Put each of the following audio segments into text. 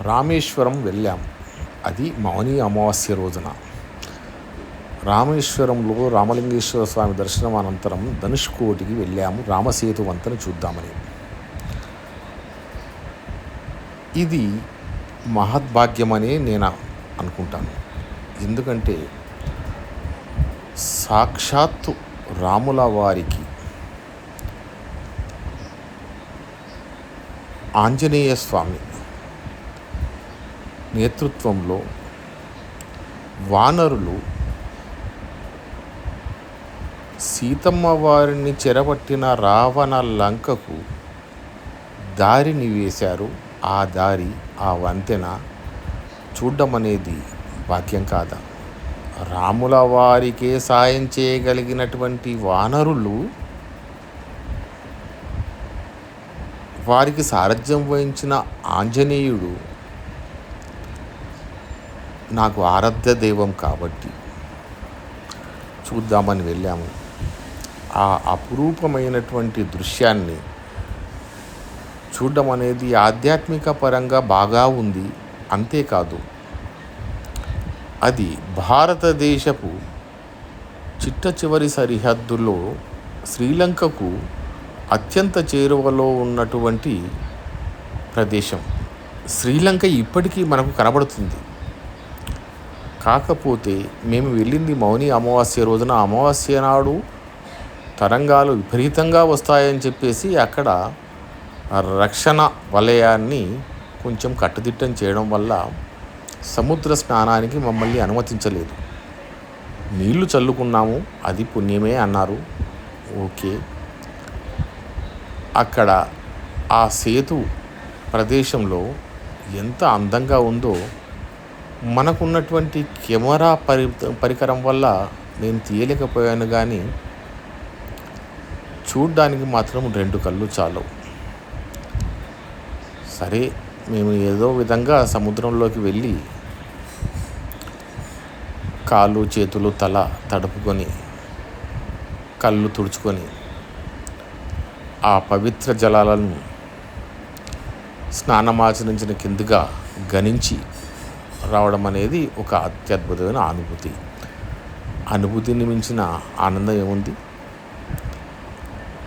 రామేశ్వరం వెళ్ళాం. అది మౌని అమావాస్య రోజున. రామేశ్వరంలో రామలింగేశ్వర స్వామి దర్శనం అనంతరం ధనుష్కోటికి వెళ్ళాము. రామసేతు వంతెన చూద్దామని. ఇది మహద్భాగ్యమనే నేను అనుకుంటాను. ఎందుకంటే సాక్షాత్తు రాముల వారికి ఆంజనేయ స్వామి నేతృత్వంలో వానరులు సీతమ్మ వారిని చెరపట్టిన రావణ లంకకు దారిని వేశారు ఆ దారి ఆ వంతెన చూడడం అనేది భాగ్యం కాదా? రాముల వారికే సాయం చేయగలిగినటువంటి వానరులు వారికి సారథ్యం వహించిన ఆంజనేయుడు నాకు ఆరాధ్య దైవం కాబట్టి చూద్దామని వెళ్ళాము. ఆ అపురూపమైనటువంటి దృశ్యాన్ని చూడడం అనేది ఆధ్యాత్మిక పరంగా బాగా ఉంది. అంతేకాదు అది భారతదేశపు చిట్ట చివరి సరిహద్దులో శ్రీలంకకు అత్యంత చేరువలో ఉన్నటువంటి ప్రదేశం. శ్రీలంక ఇప్పటికీ మనకు కనబడుతుంది. కాకపోతే మేము వెళ్ళింది మౌని అమావాస్య రోజున. అమావాస్య నాడు తరంగాలు విపరీతంగా వస్తాయని చెప్పేసి అక్కడ రక్షణ వలయాన్ని కొంచెం కట్టుదిట్టం చేయడం వల్ల సముద్ర స్నానానికి మమ్మల్ని అనుమతించలేదు. నీళ్ళు చల్లుకున్నాము అది పుణ్యమే అన్నారు. ఓకే. అక్కడ ఆ సేతు ప్రదేశంలో ఎంత అందంగా ఉందో మనకున్నటువంటి కెమెరా పరి పరికరం వల్ల నేను తీయలేకపోయాను కానీ చూడ్డానికి మాత్రం రెండు కళ్ళు చాలు. సరే మేము ఏదో విధంగా సముద్రంలోకి వెళ్ళి కాళ్ళు చేతులు తల తడుపుకొని కళ్ళు తుడుచుకొని ఆ పవిత్ర జలాలను స్నానమాచరించిన కిందుగా గణించి రావడం అనేది ఒక అత్యద్భుతమైన అనుభూతి. అనుభూతిని మించిన ఆనందం ఏముంది?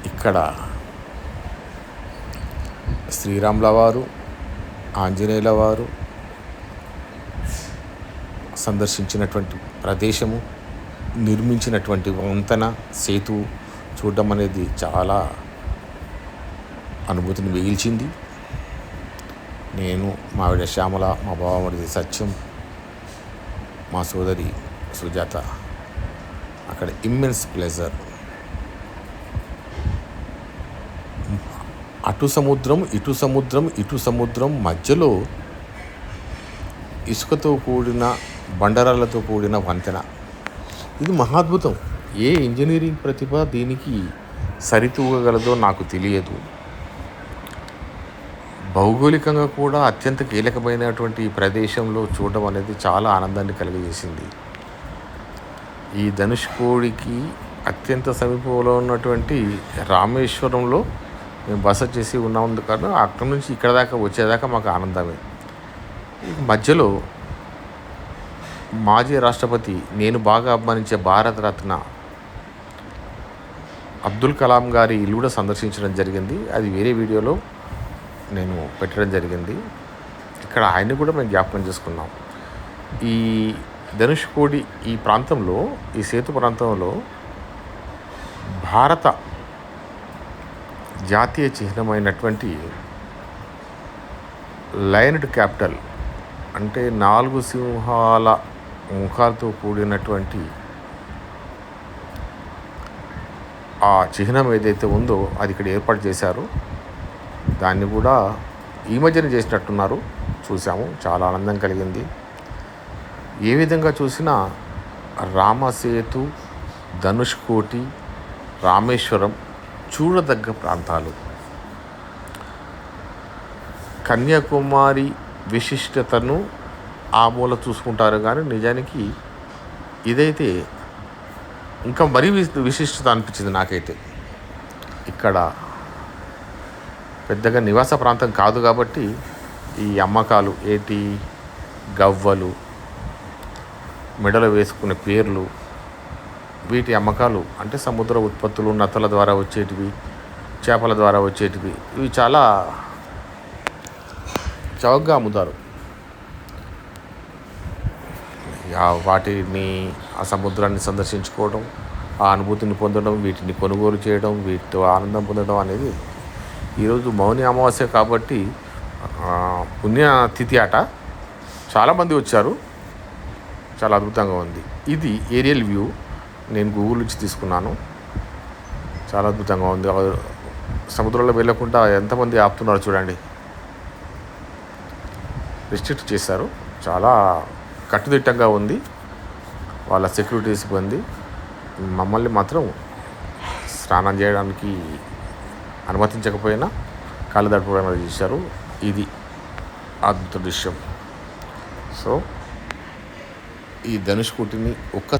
ఇక్కడ శ్రీరాముల వారు ఆంజనేయుల వారు సందర్శించినటువంటి ప్రదేశము నిర్మించినటువంటి వంతెన సేతు చూడడం అనేది చాలా అనుభూతిని మిగిల్చింది. నేను మావిడ శ్యామల మా బావమరిది సత్యం మా సోదరి సుజాత. అక్కడ ఇమ్మెన్స్ ప్లెజర్ అటు సముద్రం ఇటు సముద్రం ఇటు సముద్రం మధ్యలో ఇసుకతో కూడిన బండరాలతో కూడిన వంతెన. ఇది మహాద్భుతం. ఏ ఇంజనీరింగ్ ప్రతిభ దీనికి సరితూగగలదో నాకు తెలియదు. భౌగోళికంగా కూడా అత్యంత కీలకమైనటువంటి ఈ ప్రదేశంలో చూడడం అనేది చాలా ఆనందాన్ని కలిగజేసింది. ఈ ధనుష్కోడికి అత్యంత సమీపంలో ఉన్నటువంటి రామేశ్వరంలో మేము బస చేసి ఉన్నాం. కానీ అక్కడి నుంచి ఇక్కడ దాకా వచ్చేదాకా మాకు ఆనందమే. ఈ మధ్యలో మాజీ రాష్ట్రపతి నేను బాగా అభిమానించే భారతరత్న అబ్దుల్ కలాం గారి ఇల్లు కూడా సందర్శించడం జరిగింది. అది వేరే వీడియోలో నేను పెట్టడం జరిగింది. ఇక్కడ ఆయన్ని కూడా మేము జ్ఞాపకం చేసుకున్నాం. ఈ ధనుష్కోడి ఈ ప్రాంతంలో ఈ సేతు ప్రాంతంలో భారత జాతీయ చిహ్నమైనటువంటి లయన్డ్ క్యాపిటల్ అంటే నాలుగు సింహాల ముఖాలతో కూడినటువంటి ఆ చిహ్నం ఏదైతే ఉందో అది ఇక్కడ ఏర్పాటు చేశారు. దాన్ని కూడా ఈ మధ్యన చేసినట్టున్నారు. చూసాము చాలా ఆనందం కలిగింది. ఏ విధంగా చూసినా రామసేతు ధనుష్కోటి రామేశ్వరం చూడదగ్గ ప్రాంతాలు. కన్యాకుమారి విశిష్టతను ఆ మూల చూసుకుంటారు కానీ నిజానికి ఇదైతే ఇంకా మరీ వి- విశిష్టత అనిపించింది నాకైతే. ఇక్కడ పెద్దగా నివాస ప్రాంతం కాదు కాబట్టి ఈ అమ్మకాలు ఏటి గవ్వలు మెడలో వేసుకునే పేర్లు వీటి అమ్మకాలు అంటే సముద్ర ఉత్పత్తులు నత్తల ద్వారా వచ్చేటివి చేపల ద్వారా వచ్చేటివి ఇవి చాలా చౌకగా అమ్ముతారు. వాటిని ఆ సముద్రాన్ని సందర్శించుకోవడం ఆ అనుభూతిని పొందడం వీటిని కొనుగోలు చేయడం వీటితో ఆనందం పొందడం అనేది ఈరోజు మౌని అమావాస్య కాబట్టి పుణ్యతిథి అట చాలామంది వచ్చారు. చాలా అద్భుతంగా ఉంది. ఇది ఏరియల్ వ్యూ నేను గూగుల్ నుంచి తీసుకున్నాను. చాలా అద్భుతంగా ఉంది. సముద్రంలో వెళ్ళకుండా ఎంతమంది ఆపుతున్నారో చూడండి. రిస్ట్రిక్ట్ చేశారు. చాలా కట్టుదిట్టంగా ఉంది. వాళ్ళ సెక్యూరిటీ సిబ్బంది మమ్మల్ని మాత్రం స్నానం చేయడానికి అనుమతించకపోయినా కాళ్ళు దడపడం చేశారు. ఇది అద్భుత దృశ్యం. సో ఈ ధనుష్కోటిని ఒక్క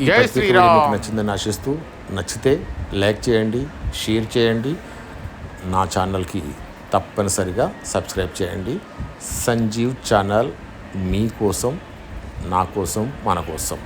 ఈ. మీకు నచ్చిందని ఆశిస్తూ నచ్చితే లైక్ చేయండి షేర్ చేయండి. నా ఛానల్కి తప్పనిసరిగా సబ్స్క్రైబ్ చేయండి. సంజీవ్ ఛానల్ మీకోసం నా కోసం మన కోసం.